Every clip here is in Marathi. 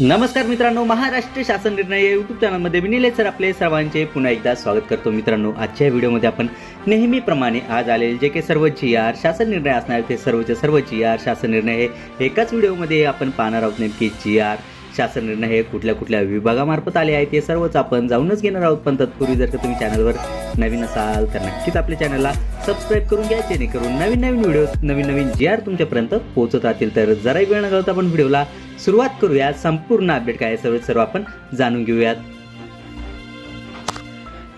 नमस्कार मित्रांनो महाराष्ट्र शासन निर्णय या यूट्यूब चॅनलमध्ये मी निलेश सर आपले सर्वांचे पुन्हा एकदा स्वागत करतो. मित्रांनो आजच्या व्हिडिओमध्ये आपण नेहमीप्रमाणे आज आलेले जे काही सर्व जी आर शासन निर्णय असणार ते सर्वचे सर्व जी आर शासन निर्णय हे एकाच व्हिडिओमध्ये आपण पाहणार आहोत. नेमकी जी आर शासन निर्णय हे कुठल्या कुठल्या विभागामार्फत आले आहेत ते सर्वच आपण जाऊनच घेणार आहोत. पण तत्पूर्वी जर का तुम्ही चॅनलवर नवीन असाल तर नक्कीच आपल्या चॅनलला सबस्क्राईब करून घ्या जेणेकरून नवीन नवीन व्हिडिओ नवीन नवीन जी आर तुमच्यापर्यंत पोहोचत राहतील. तर जराही वेळ न घालता आपण व्हिडिओला सुरुवात करूया संपूर्ण अपडेट काय आहे सर्व सर्व आपण जाणून घेऊयात.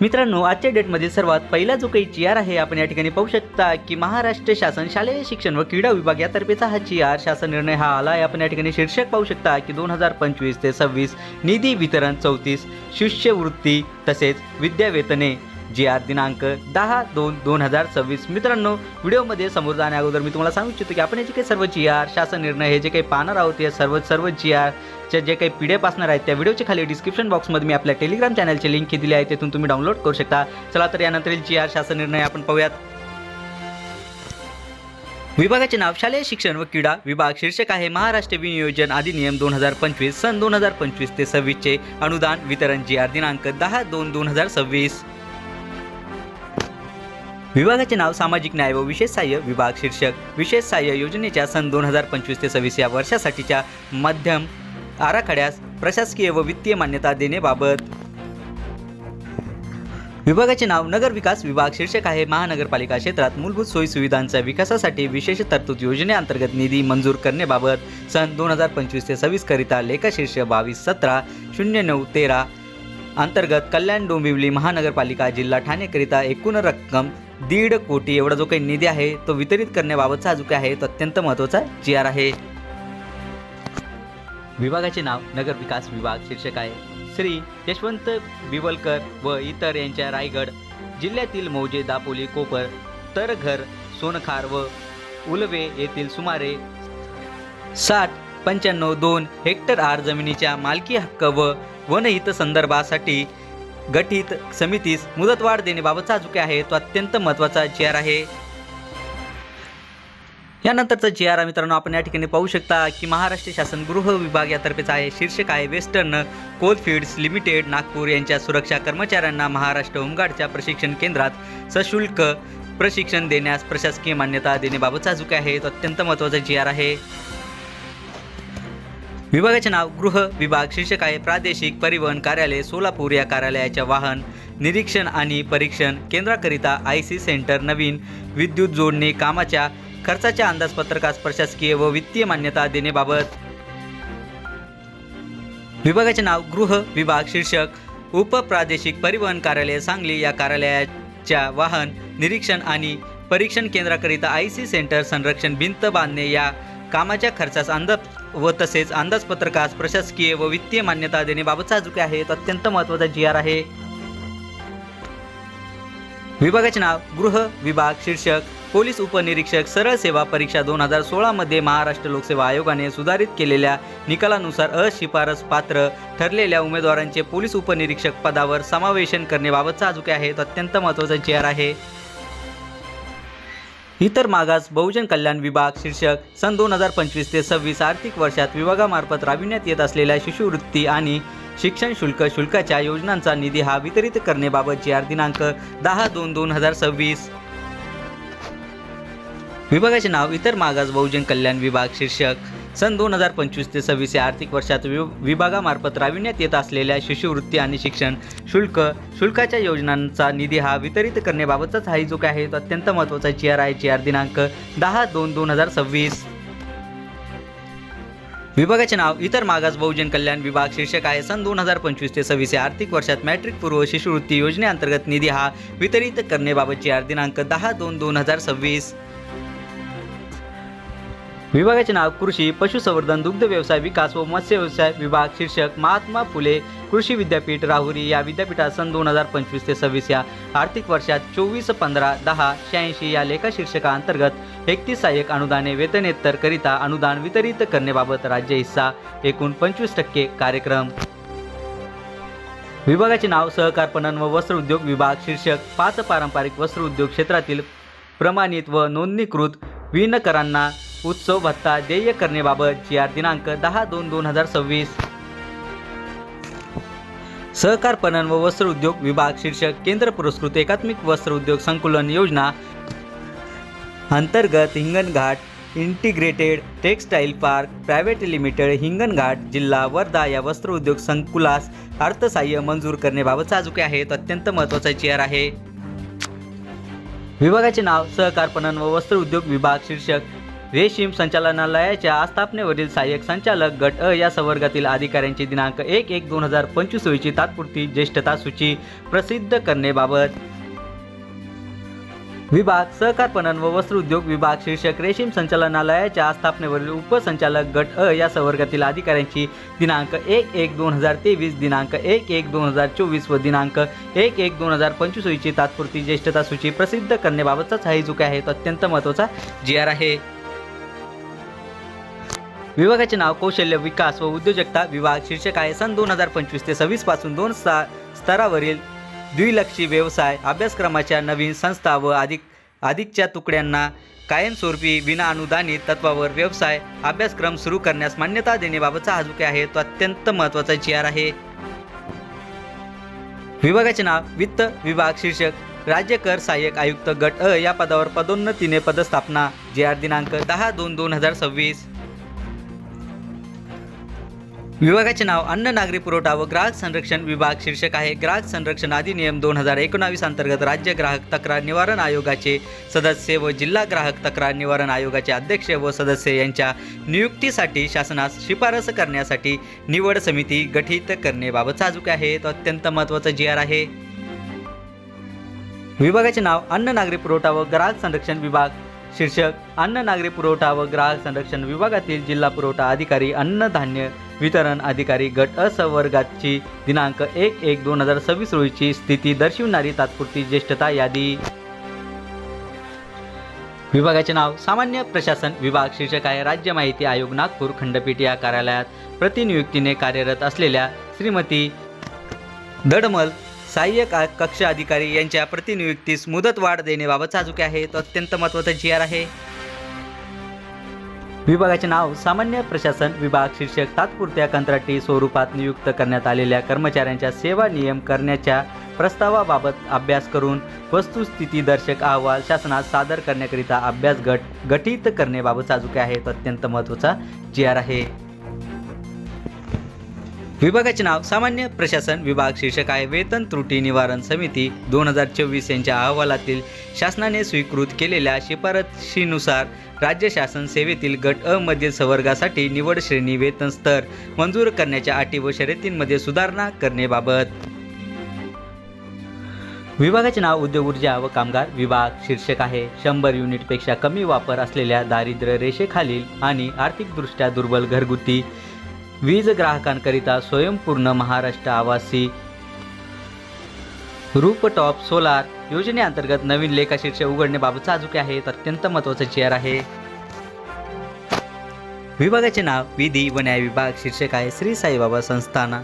मित्रांनो आजच्या डेटमध्ये सर्वात पहिला जो काही जी आर आहे आपण या ठिकाणी पाहू शकता की महाराष्ट्र शासन शालेय शिक्षण व क्रीडा विभाग यातर्फेचा हा जी आर शासन निर्णय हा आला आहे आपण या ठिकाणी शीर्षक पाहू शकता की दोन हजार पंचवीस ते सव्वीस निधी वितरण चौतीस शिष्यवृत्ती तसेच विद्यावेतने जी आर दिनांक दहा दोन दोन हजार सव्वीस. मित्रांनो व्हिडिओमध्ये समोर जाण्या अगोदर मी तुम्हाला सांगू इच्छितो की आपण याचे काही सर्व जी आर शासन निर्णय हे जे काही पाहणार आहोत या सर्व सर्व जी आरच्या जे काही पी डी एफ असणार आहेत त्या व्हिडिओच्या खाली डिस्क्रिप्शन बॉक्समध्ये मी आपल्या टेलिग्राम चॅनलची लिंक दिली आहे तिथून तुम्ही डाउनलोड करू शकता. चला तर यानंतरील जी आर शासन निर्णय आपण पाहूयात. विभागाचे नाव शालेय शिक्षण व क्रीडा विभाग शीर्षक आहे महाराष्ट्र विनियोजन अधिनियम दोन हजार पंचवीस सन दोन हजार पंचवीस ते सव्वीसचे अनुदान वितरण जी आर दिनांक दहा दोन दोन हजार सव्वीस. विभागाचे नाव सामाजिक न्याय व विशेष सहाय्य विभाग शीर्षक. विशेष सहाय्य योजनेच्या सन दोन हजार पंचवीस ते सव्वीस या वर्षासाठीच्या मध्यम आराखड्यास प्रशासकीय व वित्तीय मान्यता देण्याबाबत. विभागाचे नाव नगर विकास विभाग शीर्षक आहे. महानगरपालिका क्षेत्रात मूलभूत सोयी सुविधांच्या विकासासाठी विशेष तरतूद योजनेअंतर्गत निधी मंजूर करण्याबाबत सन दोन हजार पंचवीस ते सव्वीस करिता लेखा बावीस सतरा शून्य नऊ तेरा अंतर्गत कल्याण डोंबिवली महानगरपालिका जिल्हा ठाणेकरिता एकूण रक्कम दीड कोटी एवढा जो काही निधी आहे तो वितरित करण्याबाबतचा जो काही आहे तो अत्यंत महत्त्वाचा जी आर आहे. विभागाचे नाव नगर विकास विभाग शीर्षक आहे. श्री यशवंत बिवलकर व इतर यांच्या रायगड जिल्ह्यातील मौजे दापोली कोपर तरघर सोनखार व उलवे येथील सुमारे साठ पंच्याण्णव दोन हेक्टर आर जमिनीच्या मालकी हक्क व वनहित संदर्भासाठी गठीत समितीस मुदतवाढ देण्याबाबतचा जो काही आहे तो अत्यंत महत्त्वाचा जी आर आहे. यानंतरचा जी आर मित्रांनो आपण या ठिकाणी पाहू शकता की महाराष्ट्र शासन गृह विभाग यातर्फेच आहे. शीर्षक आहे वेस्टर्न कोलफिल्ड्स लिमिटेड नागपूर यांच्या सुरक्षा कर्मचाऱ्यांना महाराष्ट्र होमगार्डच्या प्रशिक्षण केंद्रात सशुल्क प्रशिक्षण देण्यास प्रशासकीय मान्यता देण्याबाबतचा जो काही आहे तो अत्यंत महत्त्वाचा जी आर आहे. विभागाचे नाव गृह विभाग शीर्षक आहे प्रादेशिक परिवहन कार्यालय सोलापूर या कार्यालयाच्या वाहन निरीक्षण आणि परीक्षण केंद्राकरिता आय सी सेंटर नवीन विद्युत जोडणी कामाच्या खर्चाच्या अंदाजपत्रकास प्रशासकीय व वित्तीय मान्यता देण्याबाबत. विभागाचे नाव गृह विभाग शीर्षक उपप्रादेशिक परिवहन कार्यालय सांगली या कार्यालयाच्या वाहन निरीक्षण आणि परीक्षण केंद्राकरिता आय सी सेंटर संरक्षण भिंत बांधणे या कामाच्या खर्चास अंदाज व तसेच अंदाजपत्रकास प्रशासकीय व वित्तीय मान्यता देण्याबाबतचा जो आहे. तो अत्यंत महत्त्वाचा जी आर आहे. विभागाचे नाव गृह विभाग शीर्षक पोलीस उपनिरीक्षक सरळ सेवा परीक्षा दोन हजार सोळामध्ये महाराष्ट्र लोकसेवा आयोगाने सुधारित केलेल्या निकालानुसार अशिफारस पात्र ठरलेल्या उमेदवारांचे पोलीस उपनिरीक्षक पदावर समावेशन करण्याबाबतचा जो आहे. तो अत्यंत महत्त्वाचा जी आर आहे. इतर मागास बहुजन कल्याण विभाग शीर्षक. सन दोन हजार पंचवीस ते सव्वीस आर्थिक वर्षात विभागामार्फत राबविण्यात येत असलेल्या शिष्यवृत्ती आणि शिक्षण शुल्क शुल्काच्या योजनांचा निधी हा वितरित करण्याबाबत जी आर दिनांक दहा दोन दोन हजार सव्वीस. विभागाचे नाव इतर मागास बहुजन कल्याण विभाग शीर्षक. सन दोन हजार पंचवीस ते सव्वीस या आर्थिक वर्षात वि विभागामार्फत राबविण्यात येत असलेल्या शिष्यवृत्ती आणि शिक्षण शुल्क शुल्काच्या योजनांचा निधी हा वितरित करण्याबाबतचाच हा जो काय आहे तो अत्यंत महत्त्वाचा चेअर आहे. चेअर आर दिनांक दहा दोन दोन हजार सव्वीस. विभागाचे नाव इतर मागास बहुजन कल्याण विभाग शीर्षक आहे. सन दोन हजार पंचवीस ते सव्वीस या आर्थिक वर्षात मॅट्रिक पूर्व शिष्यवृत्ती योजनेअंतर्गत निधी हा वितरित करण्याबाबतची आर दिनांक दहा दोन दोन हजार सव्वीस. विभागाचे नाव कृषी पशुसंवर्धन दुग्ध व्यवसाय विकास व मत्स्य व्यवसाय विभाग शीर्षक महात्मा फुले कृषी विद्यापीठ राहुरी या विद्यापीठात सन दोन हजार पंचवीस ते सव्वीस या आर्थिक वर्षात चोवीस पंधरा दहा शहाऐंशी या लेखा शीर्षकाअंतर्गत एकतीस सहाय्यक अनुदाने वेतनेत्तर करिता अनुदान वितरित करण्याबाबत राज्य हिस्सा एकूण पंचवीस टक्के कार्यक्रम. विभागाचे नाव सहकार पणन व वस्त्र उद्योग विभाग शीर्षक पाच पारंपरिक वस्त्र उद्योग क्षेत्रातील प्रमाणित व नोंदणीकृत विणकरांना उत्सव भत्ता देय करण्याबाबत जी आर दिनांक दहा दोन दोन हजार सव्वीस. सहकार पणन व वस्त्र उद्योग विभाग शीर्षक केंद्र पुरस्कृत एकात्मिक वस्त्र उद्योग संकुलन योजना अंतर्गत Hinganghat integrated textile park private limited Hinganghat जिल्हा वर्धा या वस्त्र उद्योग संकुलास अर्थसहाय्य मंजूर करण्याबाबत साजुके आहेत. अत्यंत महत्त्वाचा चेअर आहे. विभागाचे नाव सहकार पणन व वस्त्र उद्योग विभाग शीर्षक रेशीम संचालनालयाच्या आस्थापनेवरील सहाय्यक संचालक गट अ या संवर्गातील अधिकाऱ्यांची दिनांक एक एक दोन हजार पंचवीस रोजी तात्पुरती ज्येष्ठता सूची प्रसिद्ध करण्याबाबत विभाग सहकार पणन व वस्त्र उद्योग विभाग शीर्षक रेशीम संचालनालयाच्या आस्थापनेवरील उपसंचालक गट अ या संवर्गातील अधिकाऱ्यांची दिनांक एक एक दोन हजार तेवीस दिनांक एक एक दोन हजार चोवीस व दिनांक एक एक दोन हजार पंचवीस रोजी तात्पुरती ज्येष्ठता सूची प्रसिद्ध करण्याबाबतचाच हा चुका आहे तो अत्यंत महत्त्वाचा जी आर आहे. विभागाचे नाव कौशल्य विकास व उद्योजकता विभाग शीर्षक आहे सन दोन हजार पंचवीस ते सव्वीसपासून दोन सा स्तरावरील द्विलक्षी व्यवसाय अभ्यासक्रमाच्या नवीन संस्था व अधिक अधिकच्या तुकड्यांना कायमस्वरूपी विना अनुदानित तत्वावर व्यवसाय अभ्यासक्रम सुरू करण्यास मान्यता देण्याबाबतचा हा जो आहे. तो अत्यंत महत्त्वाचा जी आर आहे. विभागाचे नाव वित्त विभाग शीर्षक राज्य कर सहाय्यक आयुक्त गट अ या पदावर पदोन्नतीने पदस्थापना जे आर दिनांक दहा दोन दोन हजार सव्वीस. विभागाचे नाव अन्न नागरी पुरवठा व ग्राहक संरक्षण विभाग शीर्षक आहे. ग्राहक संरक्षण अधिनियम दोन हजार एकोणावीस अंतर्गत राज्य ग्राहक तक्रार निवारण आयोगाचे सदस्य व जिल्हा ग्राहक तक्रार निवारण आयोगाचे अध्यक्ष व सदस्य यांच्या नियुक्तीसाठी शासनास शिफारस करण्यासाठी निवड समिती गठीत करण्याबाबत साजूक आहे. तो अत्यंत महत्त्वाचा जी आर आहे. विभागाचे नाव अन्न नागरी पुरवठा व ग्राहक संरक्षण विभाग शीर्षक अन्न नागरी पुरवठा व ग्राहक संरक्षण विभागातील जिल्हा पुरवठा अधिकारी अन्नधान्य वितरण अधिकारी गट अ संवर्गाची दिनांक एक एक दोन हजार सव्वीस रोजीची स्थिती दर्शविणारी तात्पुरती ज्येष्ठता यादी. विभागाचे नाव सामान्य प्रशासन विभाग शीर्षक आहे राज्य माहिती आयोग नागपूर खंडपीठ या कार्यालयात प्रतिनियुक्तीने कार्यरत असलेल्या श्रीमती दडमल सहाय्यक कक्ष अधिकारी यांच्या प्रतिनियुक्तीस मुदतवाढ देण्याबाबत साजुके आहे. तो अत्यंत महत्त्वाचा जी आर आहे. विभागाचे नाव सामान्य प्रशासन विभाग शीर्षक तात्पुरत्या कंत्राटी स्वरूपात नियुक्त करण्यात आलेल्या कर्मचाऱ्यांच्या सेवा नियम करण्याच्या प्रस्तावाबाबत अभ्यास करून वस्तुस्थितीदर्शक अहवाल शासनात सादर करण्याकरिता अभ्यास गट गठीत करण्याबाबत साजुके आहे. अत्यंत महत्त्वाचा जी आर आहे. विभागाचे नाव सामान्य प्रशासन विभाग शीर्षक आहे. वेतन त्रुटी निवारण समिती दोन हजार चोवीस यांच्या अहवालातील शासनाने स्वीकृत केलेल्या शिफारशीनुसार राज्य शासन सेवेतील गट अ मधील संवर्गासाठी निवड श्रेणी वेतन स्तर मंजूर करण्याच्या अटी व शर्यतींमध्ये सुधारणा करण्याबाबत. विभागाचे नाव उद्योग ऊर्जा व कामगार विभाग शीर्षक आहे. शंभर युनिटपेक्षा कमी वापर असलेल्या दारिद्र्य रेषेखालील आणि आर्थिकदृष्ट्या दुर्बल घरगुती वीज ग्राहकांकरिता स्वयंपूर्ण महाराष्ट्र आवासी रूपटॉप सोलार योजनेअंतर्गत नवीन लेखाशीर्ष उघडण्याबाबत साजुके आहेत. अत्यंत महत्त्वाचे चेअर आहे. विभागाचे नाव विधी व न्याय विभाग शीर्षक आहे श्री साईबाबा संस्थाना.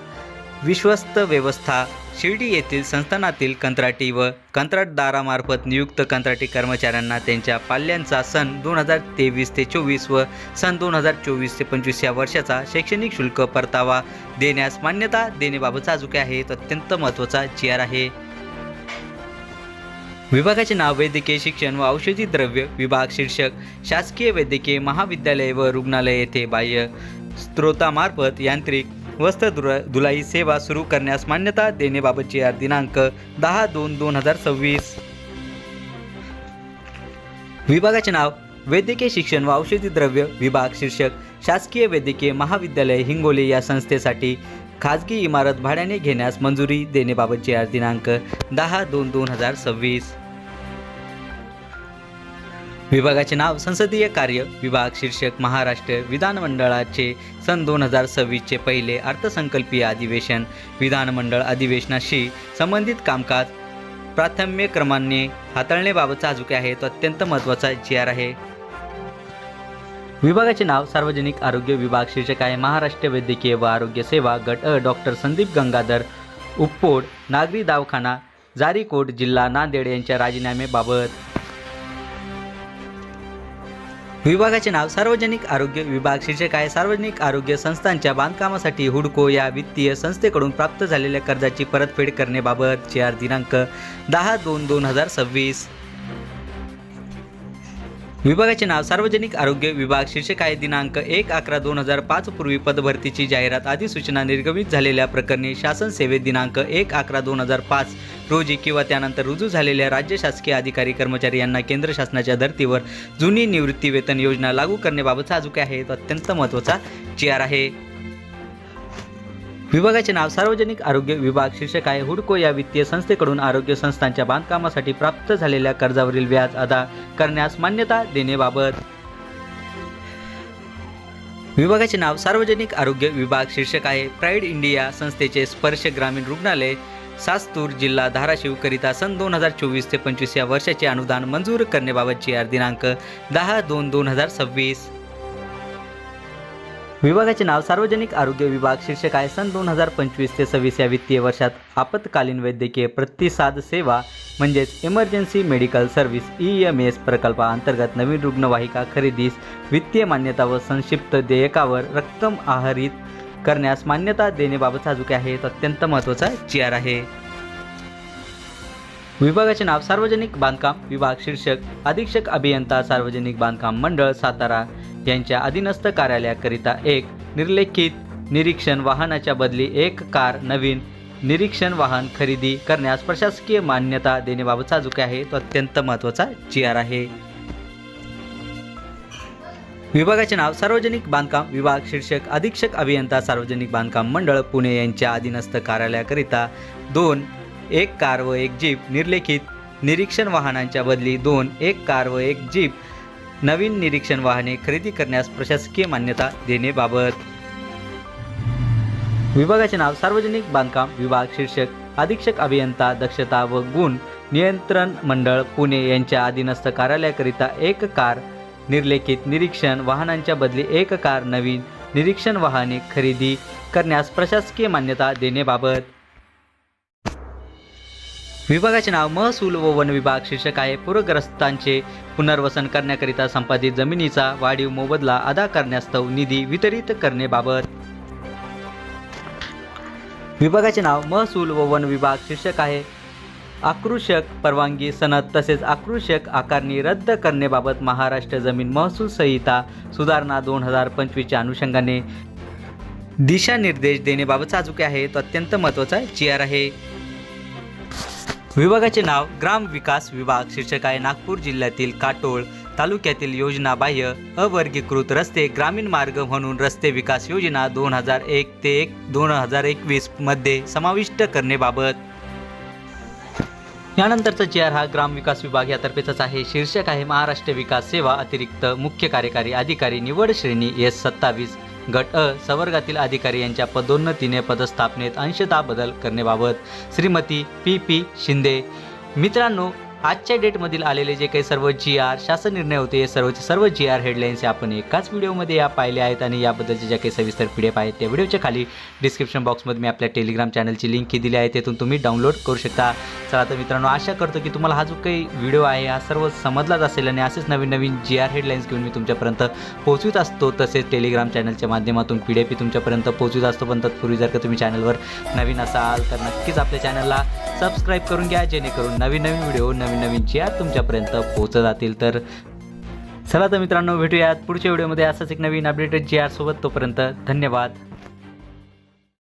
विश्वस्त व्यवस्था. शिर्डी येथील संस्थानातील कंत्राटी व कंत्राटदारामार्फत नियुक्त कंत्राटी कर्मचाऱ्यांना त्यांच्या पाल्यांचा सन दोन हजार तेवीस ते चोवीस व सन दोन हजार चोवीस ते पंचवीस या वर्षाचा शैक्षणिक शुल्क परतावा देण्यास मान्यता देण्याबाबत साजुके आहे तो अत्यंत महत्त्वाचा जी आर आहे. विभागाचे नाव वैद्यकीय शिक्षण व औषधी द्रव्य विभाग शीर्षक शासकीय वैद्यकीय महाविद्यालय व रुग्णालय येथे बाह्य स्त्रोतामार्फत यांत्रिक वस्त्र दुरा धुलाई सेवा सुरू करण्यास मान्यता देण्याबाबतची आर दिनांक दहा दोन दोन हजार सव्वीस. विभागाचे नाव वैद्यकीय शिक्षण व औषधी द्रव्य विभाग शीर्षक शासकीय वैद्यकीय महाविद्यालय हिंगोली या संस्थेसाठी खाजगी इमारत भाड्याने घेण्यास मंजुरी देण्याबाबतची आर दिनांक दहा दोन दोन हजार सव्वीस. विभागाचे नाव संसदीय कार्य विभाग शीर्षक महाराष्ट्र विधानमंडळाचे सन दोन हजार सव्वीसचे पहिले अर्थसंकल्पीय अधिवेशन. विधानमंडळ अधिवेशनाशी संबंधित कामकाज. प्राथम्य क्रमाने हाताळण्याबाबतचा अजुके आहे तो अत्यंत महत्त्वाचा जी आर आहे. विभागाचे नाव सार्वजनिक आरोग्य विभाग शीर्षक आहे महाराष्ट्र वैद्यकीय व आरोग्य सेवा गट अ डॉक्टर संदीप गंगाधर उपपोड नागरी दवाखाना जारीकोट जिल्हा नांदेड यांच्या राजीनाम्याबाबत. विभागाचे नाव सार्वजनिक आरोग्य विभाग शीर्षक आहे सार्वजनिक आरोग्य संस्थांच्या बांधकामासाठी हुडको या वित्तीय संस्थेकडून प्राप्त झालेल्या कर्जाची परतफेड करण्याबाबत चार दिनांक दहा दोन दोन हजार सव्वीस. विभागाचे नाव सार्वजनिक आरोग्य विभाग शीर्षक आहे दिनांक एक अकरा दोन हजार पाच पूर्वी पदभरतीची जाहिरात अधिसूचना निर्गमित झालेल्या प्रकरणी शासन सेवेत दिनांक एक अकरा दोन हजार पाच रोजी किंवा त्यानंतर रुजू झालेल्या राज्य शासकीय अधिकारी कर्मचारी यांना केंद्र शासनाच्या धर्तीवर जुनी निवृत्ती वेतन योजना लागू करण्याबाबतचा अजून आहे. तो अत्यंत महत्त्वाचा जी आर आहे. विभागाचे नाव सार्वजनिक आरोग्य विभाग शीर्षक आहे हुडको या वित्तीय संस्थेकडून आरोग्य संस्थांच्या बांधकामासाठी प्राप्त झालेल्या कर्जावरील व्याज अदा करण्यास मान्यता देण्याबाबत. विभागाचे नाव सार्वजनिक आरोग्य विभाग शीर्षक आहे प्राईड इंडिया संस्थेचे स्पर्श ग्रामीण रुग्णालय सास्तूर जिल्हा धाराशिव करिता सन दोन हजार चोवीस ते पंचवीस या वर्षाचे अनुदान मंजूर करण्याबाबतची आर दिनांक दहा दोन दोन हजार सव्वीस. विभागाचे नाव सार्वजनिक आरोग्य विभाग शीर्षक आहे सन दोन हजार पंचवीस ते सव्वीस या वित्तीय वर्षात आपत्कालीन वैद्यकीय प्रतिसाद सेवा म्हणजेच emergency medical service E M S प्रकल्पाअंतर्गत नवीन रुग्णवाहिका खरेदीस वित्तीय मान्यता व संक्षिप्त देयकावर रक्कम आहरित करण्यास मान्यता देण्याबाबत जो काय आहे. तो अत्यंत महत्त्वाचा जी आर आहे. विभागाचे नाव सार्वजनिक बांधकाम विभाग शीर्षक अधीक्षक अभियंता सार्वजनिक बांधकाम मंडळ सातारा. यांच्या अधीनस्थ कार्यालयाकरिता एक निर्लेखित निरीक्षण वाहनाच्या बदली एक कार नवीन निरीक्षण वाहन खरेदी करण्यास प्रशासकीय मान्यता देण्याबाबतचा जो काय आहे. तो अत्यंत महत्त्वाचा जी आर आहे. विभागाचे नाव सार्वजनिक बांधकाम विभाग शीर्षक अधीक्षक अभियंता सार्वजनिक बांधकाम मंडळ पुणे यांच्या अधीनस्थ कार्यालयाकरिता दोन एक कार व एक जीप निर्लेखित. निरीक्षण वाहनांच्या बदली दोन एक कार व एक जीप. नवीन निरीक्षण वाहने खरेदी करण्यास प्रशासकीय मान्यता देण्याबाबत विभागाचे नाव सार्वजनिक बांधकाम विभाग शीर्षक अधीक्षक अभियंता दक्षता व गुण नियंत्रण मंडळ पुणे यांच्या अधीनस्थ कार्यालयाकरिता एक कार निर्लेखित निरीक्षण वाहनांच्या बदली एक कार नवीन निरीक्षण वाहने खरेदी करण्यास प्रशासकीय मान्यता देण्याबाबत विभागाचे नाव महसूल व वन विभाग शीर्षक आहे पूरग्रस्तांचे पुनर्वसन करण्याकरिता संपादित जमिनीचा वाढीव मोबदला अदा करण्यास्तव निधी वितरित करणेबाबत विभागाचे नाव महसूल व वन विभाग शीर्षक आहे आकृषक परवानगी सनद तसेच आकृषक आकारणी रद्द करण्याबाबत महाराष्ट्र जमीन महसूल संहिता सुधारणा दोन हजार पंचवीसच्या अनुषंगाने. दिशानिर्देश देण्याबाबत अजून आहे तो अत्यंत महत्त्वाचा चेअर आहे. विभागाचे नाव ग्राम विकास विभाग शीर्षक आहे नागपूर जिल्ह्यातील काटोळ तालुक्यातील योजना बाह्य अवर्गीकृत रस्ते ग्रामीण मार्ग म्हणून रस्ते विकास योजना दोन हजार एक ते एक दोन हजार एकवीसमध्ये समाविष्ट करण्याबाबत. यानंतरचा चेअर हा ग्राम विकास विभाग यातर्फेचाच आहे. शीर्षक आहे महाराष्ट्र विकास सेवा अतिरिक्त मुख्य कार्यकारी अधिकारी निवड श्रेणी एस सत्तावीस. गट अ संवर्गातील अधिकारी यांच्या पदोन्नतीने पदस्थापनेत अंशतः बदल करण्याबाबत श्रीमती पी पी शिंदे. मित्रांनो आजच्या डेटमधील आलेले जे काही सर्व जी आर शासन निर्णय होते सर्वचे सर्व जी आर हेडलाईन्स आपण एकाच व्हिडिओमध्ये या पाहिले आहेत आणि याबद्दलचे ज्या काही सविस्तर पी डी एफ आहेत त्या व्हिडिओच्या खाली डिस्क्रिप्शन बॉक्समध्ये मी आपल्या टेलिग्राम चॅनलची लिंक दिली आहे तेथून तुम्ही डाउनलोड करू शकता. चला तर मित्रांनो आशा करतो की तुम्हाला हा जो काही व्हिडिओ आहे हा सर्व समजलाच असेल आणि असेच नवीन नवीन जी आर हेडलाईन्स घेऊन मी तुमच्यापर्यंत पोहोचवित असतो. तसेच टेलिग्राम चॅनलच्या माध्यमातून पी डी एफ तुमच्यापर्यंत पोहोचवित असतो. पण तत्पूर्वी जर का तुम्ही चॅनलवर नवीन असाल तर नक्कीच आपल्या चॅनलला सबस्क्राईब करून घ्या जेणेकरून नवीन नवीन व्हिडिओ नवीन नवीन जी तुमच्यापर्यंत पोहोचत जातील. तर चला तर मित्रांनो भेटूयात पुढच्या व्हिडिओमध्ये असंच एक नवीन अपडेटेड जी आर सोबत तोपर्यंत धन्यवाद.